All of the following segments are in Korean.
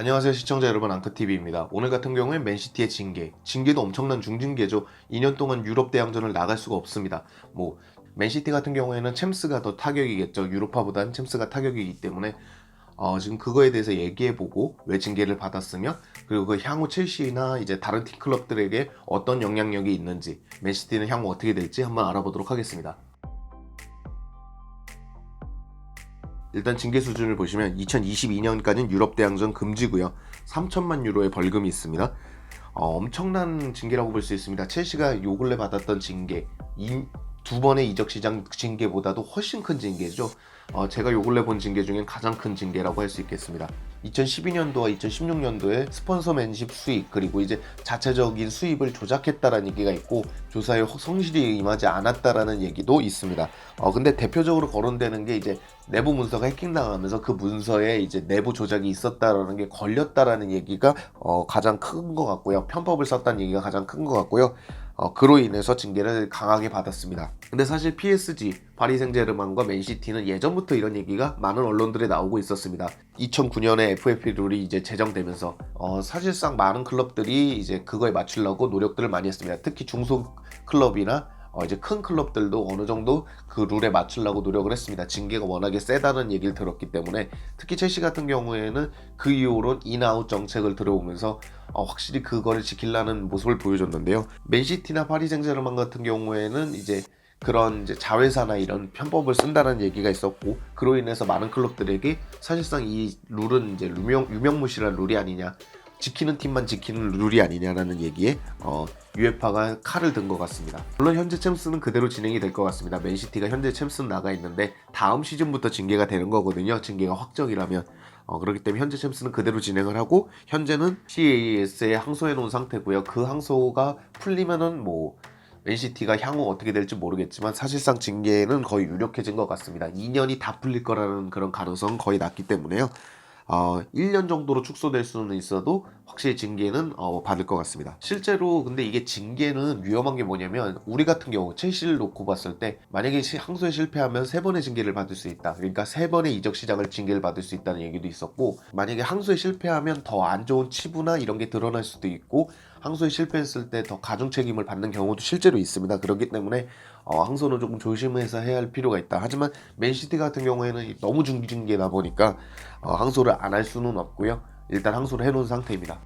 안녕하세요 시청자 여러분 앙크TV입니다. 오늘 같은 경우엔 맨시티의 징계, 징계도 엄청난 중징계죠. 2년 동안 유럽 대항전을 나갈 수가 없습니다. 뭐 맨시티 같은 경우에는 챔스가 더 타격이겠죠. 유로파보다는 챔스가 타격이기 때문에 어, 지금 그거에 대해서 얘기해보고 왜 징계를 받았으며 그리고 그 향후 첼시나 이제 다른 팀 클럽들에게 어떤 영향력이 있는지 맨시티는 향후 어떻게 될지 한번 알아보도록 하겠습니다. 일단 징계 수준을 보시면 2022년까지는 유럽 대항전 금지고요. 3천만 유로의 벌금이 있습니다. 어, 엄청난 징계라고 볼 수 있습니다. 첼시가 요 근래 받았던 징계, 이, 두 번의 이적 시장 징계보다도 훨씬 큰 징계죠. 어, 제가 요 근래 본 징계 중엔 가장 큰 징계라고 할 수 있겠습니다. 2012년도와 2016년도에 스폰서맨십 수익 그리고 이제 자체적인 수입을 조작했다라는 얘기가 있고 조사에 성실히 임하지 않았다라는 얘기도 있습니다. 어 근데 대표적으로 거론되는 게 이제 내부 문서가 해킹당하면서 그 문서에 이제 내부 조작이 있었다라는 게 걸렸다라는 얘기가 어 가장 큰 것 같고요. 편법을 썼다는 얘기가 가장 큰 것 같고요. 어, 그로 인해서 징계를 강하게 받았습니다. 근데 사실 PSG, 파리 생제르맹과 맨시티는 예전부터 이런 얘기가 많은 언론들에 나오고 있었습니다. 2009년에 FFP 룰이 이제 제정되면서 어, 사실상 많은 클럽들이 이제 그거에 맞추려고 노력들을 많이 했습니다. 특히 중소 클럽이나 어, 이제 큰 클럽들도 어느 정도 그 룰에 맞추려고 노력을 했습니다. 징계가 워낙에 세다는 얘기를 들었기 때문에 특히 첼시 같은 경우에는 그 이후로 인아웃 정책을 들어오면서 어, 확실히 그거를 지키려는 모습을 보여줬는데요. 맨시티나 파리 생제르맹 같은 경우에는 이제 그런 이제 자회사나 이런 편법을 쓴다는 얘기가 있었고 그로 인해서 많은 클럽들에게 사실상 이 룰은 이제 유명 유명무실한 룰이 아니냐 지키는 팀만 지키는 룰이 아니냐라는 얘기에 어, 유에파가 칼을 든 것 같습니다. 물론 현재 챔스는 그대로 진행이 될 것 같습니다. 맨시티가 현재 챔스는 나가 있는데 다음 시즌부터 징계가 되는 거거든요. 징계가 확정이라면. 어, 그렇기 때문에 현재 챔스는 그대로 진행을 하고 현재는 CAS에 항소해 놓은 상태고요. 그 항소가 풀리면은 뭐 맨시티가 향후 어떻게 될지 모르겠지만 사실상 징계는 거의 유력해진 것 같습니다. 2년이 다 풀릴 거라는 그런 가능성은 거의 낮기 때문에요. 어, 1년 정도로 축소될 수는 있어도 확실히 징계는 어, 받을 것 같습니다. 실제로 근데 이게 징계는 위험한 게 뭐냐면 우리 같은 경우 첼시를 놓고 봤을 때 만약에 시- 항소에 실패하면 세 번의 징계를 받을 수 있다. 그러니까 세 번의 이적 시장을 징계를 받을 수 있다는 얘기도 있었고 만약에 항소에 실패하면 더 안 좋은 치부나 이런 게 드러날 수도 있고 항소에 실패했을 때 더 가중 책임을 받는 경우도 실제로 있습니다. 그렇기 때문에 어, 항소는 조금 조심해서 해야 할 필요가 있다. 하지만 맨시티 같은 경우에는 너무 중징계다 보니까 어, 항소를 안 할 수는 없고요. 일단 항소를 해놓은 상태입니다.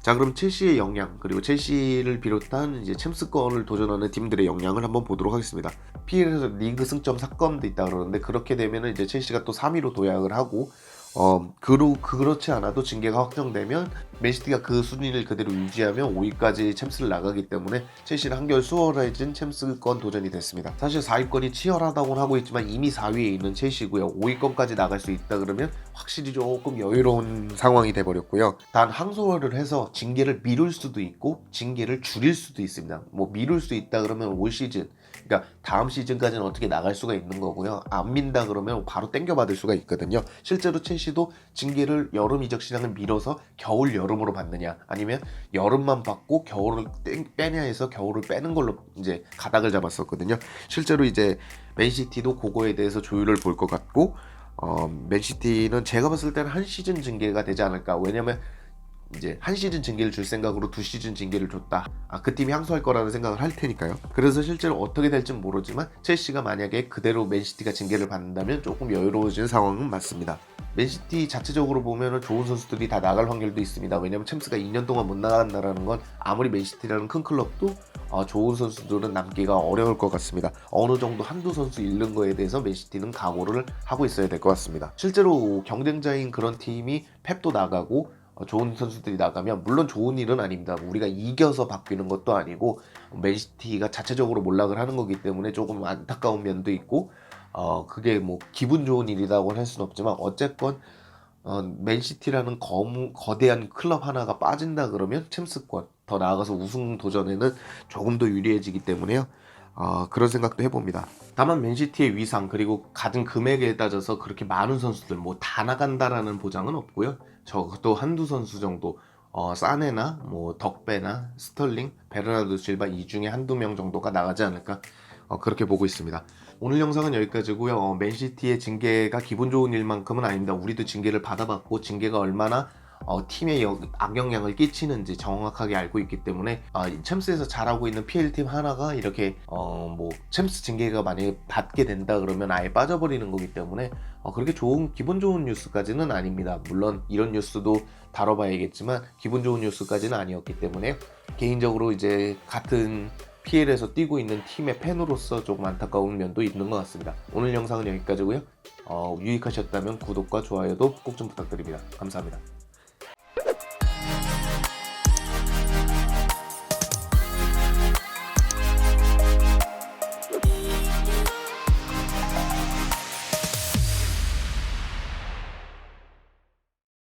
자 그럼 첼시의 영향 그리고 첼시를 비롯한 이제 챔스권을 도전하는 팀들의 영향을 한번 보도록 하겠습니다. PL에서 리그 승점 사건도 있다 그러는데 그렇게 되면은 이제 첼시가 또 3위로 도약을 하고 어 그로 그렇지 않아도 징계가 확정되면 맨시티가 그 순위를 그대로 유지하면 5위까지 챔스를 나가기 때문에 첼시는 한결 수월해진 챔스권 도전이 됐습니다. 사실 4위권이 치열하다고는 하고 있지만 이미 4위에 있는 첼시고요. 5위권까지 나갈 수 있다 그러면 확실히 조금 여유로운 상황이 돼버렸고요. 단 항소를 해서 징계를 미룰 수도 있고 징계를 줄일 수도 있습니다. 뭐 미룰 수 있다 그러면 올 시즌 그러니까 다음 시즌까지는 어떻게 나갈 수가 있는 거고요. 안 민다 그러면 바로 땡겨받을 수가 있거든요. 실제로 첼시도 징계를 여름 이적 시장을 밀어서 겨울 여름으로 받느냐 아니면 여름만 받고 겨울을 땡, 빼냐 해서 겨울을 빼는 걸로 이제 가닥을 잡았었거든요. 실제로 이제 맨시티도 그거에 대해서 조율을 볼 것 같고 어, 맨시티는 제가 봤을 때는 한 시즌 징계가 되지 않을까. 왜냐면 이제 한 시즌 징계를 줄 생각으로 두 시즌 징계를 줬다. 아, 그 팀이 항소할 거라는 생각을 할 테니까요. 그래서 실제로 어떻게 될지는 모르지만 첼시가 만약에 그대로 맨시티가 징계를 받는다면 조금 여유로워진 상황은 맞습니다. 맨시티 자체적으로 보면은 좋은 선수들이 다 나갈 확률도 있습니다. 왜냐면 챔스가 2년 동안 못 나간다라는 건 아무리 맨시티라는 큰 클럽도 어, 좋은 선수들은 남기가 어려울 것 같습니다. 어느 정도 한두 선수 잃는 거에 대해서 맨시티는 각오를 하고 있어야 될 것 같습니다. 실제로 경쟁자인 그런 팀이 펩도 나가고 어, 좋은 선수들이 나가면 물론 좋은 일은 아닙니다. 우리가 이겨서 바뀌는 것도 아니고 맨시티가 자체적으로 몰락을 하는 거기 때문에 조금 안타까운 면도 있고 어 그게 뭐 기분 좋은 일이라고 할 수는 없지만 어쨌건 어, 맨시티라는 거무, 거대한 클럽 하나가 빠진다 그러면 챔스권 더 나아가서 우승 도전에는 조금 더 유리해지기 때문에요. 어, 그런 생각도 해봅니다. 다만 맨시티의 위상 그리고 가진 금액에 따져서 그렇게 많은 선수들 뭐 다 나간다라는 보장은 없고요. 적어도 한두 선수 정도 어, 사네나 뭐 덕배나 스털링, 베르나르도 실바 이 중에 한두 명 정도가 나가지 않을까 어, 그렇게 보고 있습니다. 오늘 영상은 여기까지고요. 어, 맨시티의 징계가 기분 좋은 일만큼은 아닙니다. 우리도 징계를 받아봤고 징계가 얼마나 어, 팀에 여- 악영향을 끼치는지 정확하게 알고 있기 때문에 아, 이 챔스에서 잘하고 있는 PL팀 하나가 이렇게 어, 뭐 챔스 징계가 만약에 받게 된다 그러면 아예 빠져버리는 거기 때문에 어, 그렇게 좋은 기분 좋은 뉴스까지는 아닙니다. 물론 이런 뉴스도 다뤄봐야겠지만 기분 좋은 뉴스까지는 아니었기 때문에 개인적으로 이제 같은 PL에서 뛰고 있는 팀의 팬으로서 조금 안타까운 면도 있는 것 같습니다. 오늘 영상은 여기까지고요. 어, 유익하셨다면 구독과 좋아요도 꼭 좀 부탁드립니다. 감사합니다.